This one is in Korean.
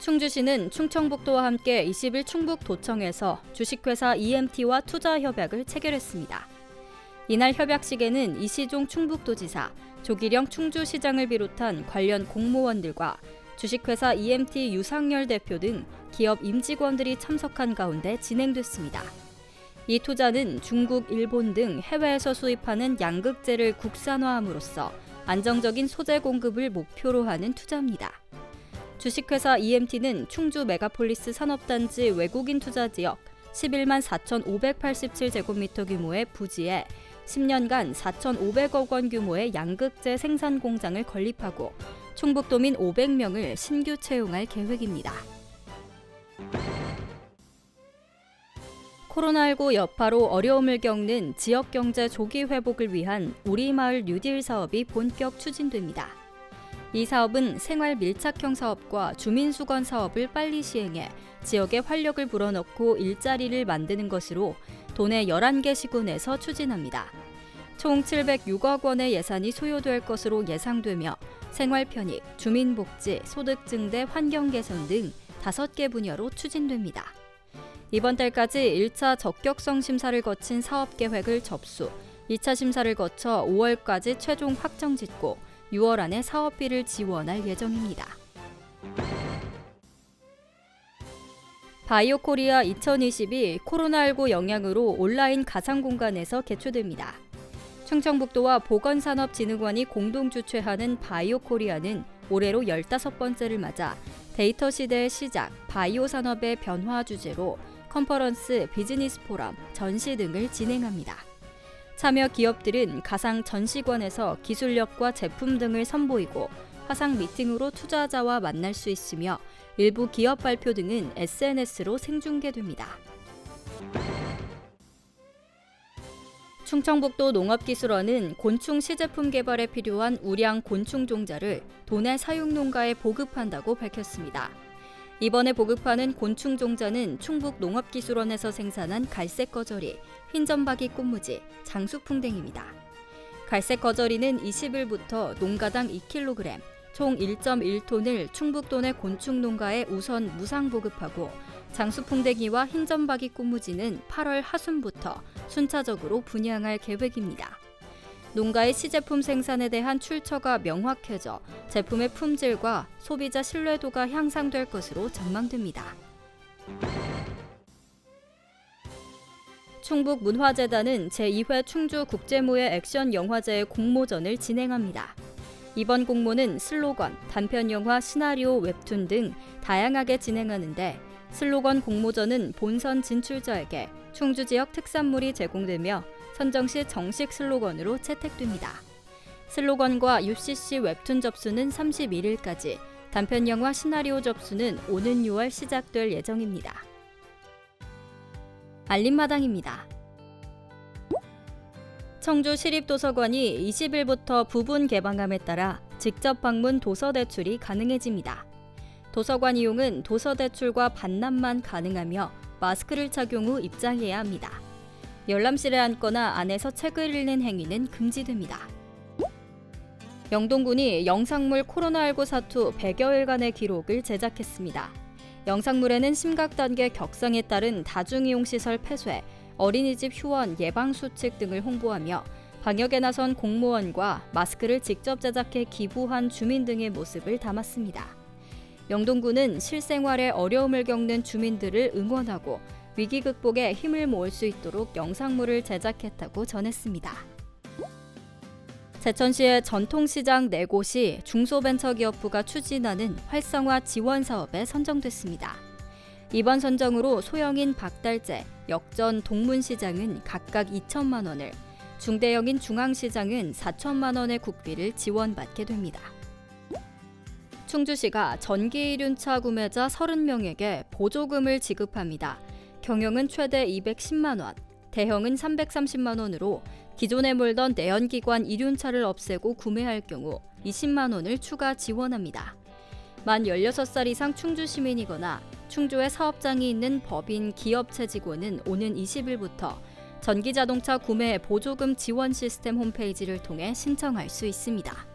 충주시는 충청북도와 함께 20일 충북도청에서 주식회사 EMT와 투자 협약을 체결했습니다. 이날 협약식에는 이시종 충북도지사, 조기령 충주시장을 비롯한 관련 공무원들과 주식회사 EMT 유상열 대표 등 기업 임직원들이 참석한 가운데 진행됐습니다. 이 투자는 중국, 일본 등 해외에서 수입하는 양극재를 국산화함으로써 안정적인 소재 공급을 목표로 하는 투자입니다. 주식회사 EMT는 충주 메가폴리스 산업단지 외국인 투자 지역 11만 4,587제곱미터 규모의 부지에 10년간 4,500억 원 규모의 양극재 생산 공장을 건립하고 충북도민 500명을 신규 채용할 계획입니다. 코로나19 여파로 어려움을 겪는 지역 경제 조기 회복을 위한 우리 마을 뉴딜 사업이 본격 추진됩니다. 이 사업은 생활 밀착형 사업과 주민 수건 사업을 빨리 시행해 지역에 활력을 불어넣고 일자리를 만드는 것으로 도내 11개 시군에서 추진합니다. 총 706억 원의 예산이 소요될 것으로 예상되며 생활 편익, 주민 복지, 소득 증대, 환경 개선 등 5개 분야로 추진됩니다. 이번 달까지 1차 적격성 심사를 거친 사업 계획을 접수, 2차 심사를 거쳐 5월까지 최종 확정 짓고 6월 안에 사업비를 지원할 예정입니다. 바이오 코리아 2022 코로나19 영향으로 온라인 가상 공간에서 개최됩니다. 충청북도와 보건산업진흥원이 공동 주최하는 바이오 코리아는 올해로 15번째를 맞아 데이터 시대의 시작, 바이오 산업의 변화 주제로 컨퍼런스, 비즈니스 포럼, 전시 등을 진행합니다. 참여 기업들은 가상 전시관에서 기술력과 제품 등을 선보이고 화상 미팅으로 투자자와 만날 수 있으며 일부 기업 발표 등은 SNS로 생중계됩니다. 충청북도 농업기술원은 곤충 시제품 개발에 필요한 우량 곤충 종자를 도내 사육 농가에 보급한다고 밝혔습니다. 이번에 보급하는 곤충 종자는 충북 농업기술원에서 생산한 갈색 거저리, 흰점박이 꽃무지, 장수풍뎅입니다. 갈색 거저리는 20일부터 농가당 2kg, 총 1.1톤을 충북도 내 곤충 농가에 우선 무상 보급하고 장수풍뎅이와 흰점박이 꽃무지는 8월 하순부터 순차적으로 분양할 계획입니다. 농가의 시제품 생산에 대한 출처가 명확해져 제품의 품질과 소비자 신뢰도가 향상될 것으로 전망됩니다. 충북 문화재단은 제2회 충주 국제무예 액션 영화제의 공모전을 진행합니다. 이번 공모는 슬로건, 단편 영화, 시나리오, 웹툰 등 다양하게 진행하는데 슬로건 공모전은 본선 진출자에게 충주 지역 특산물이 제공되며 선정 시 정식 슬로건으로 채택됩니다. 슬로건과 UCC 웹툰 접수는 31일까지, 단편 영화 시나리오 접수는 오는 6월 시작될 예정입니다. 알림마당입니다. 청주 시립도서관이 20일부터 부분 개방함에 따라 직접 방문 도서 대출이 가능해집니다. 도서관 이용은 도서 대출과 반납만 가능하며 마스크를 착용 후 입장해야 합니다. 열람실에 앉거나 안에서 책을 읽는 행위는 금지됩니다. 영동군이 영상물 코로나19 사투 100여일간의 기록을 제작했습니다. 영상물에는 심각 단계 격상에 따른 다중이용시설 폐쇄, 어린이집 휴원 예방수칙 등을 홍보하며 방역에 나선 공무원과 마스크를 직접 제작해 기부한 주민 등의 모습을 담았습니다. 영동군은 실생활에 어려움을 겪는 주민들을 응원하고 위기 극복에 힘을 모을 수 있도록 영상물을 제작했다고 전했습니다. 제천시의 전통시장 4곳이 중소벤처기업부가 추진하는 활성화 지원 사업에 선정됐습니다. 이번 선정으로 소형인 박달재, 역전 동문시장은 각각 2천만 원을, 중대형인 중앙시장은 4천만 원의 국비를 지원받게 됩니다. 충주시가 전기 이륜차 구매자 30명에게 보조금을 지급합니다. 경영은 최대 210만 원, 대형은 330만 원으로 기존에 몰던 내연기관 이륜차를 없애고 구매할 경우 20만 원을 추가 지원합니다. 만 16살 이상 충주 시민이거나 충주에 사업장이 있는 법인 기업체 직원은 오는 20일부터 전기자동차 구매 보조금 지원 시스템 홈페이지를 통해 신청할 수 있습니다.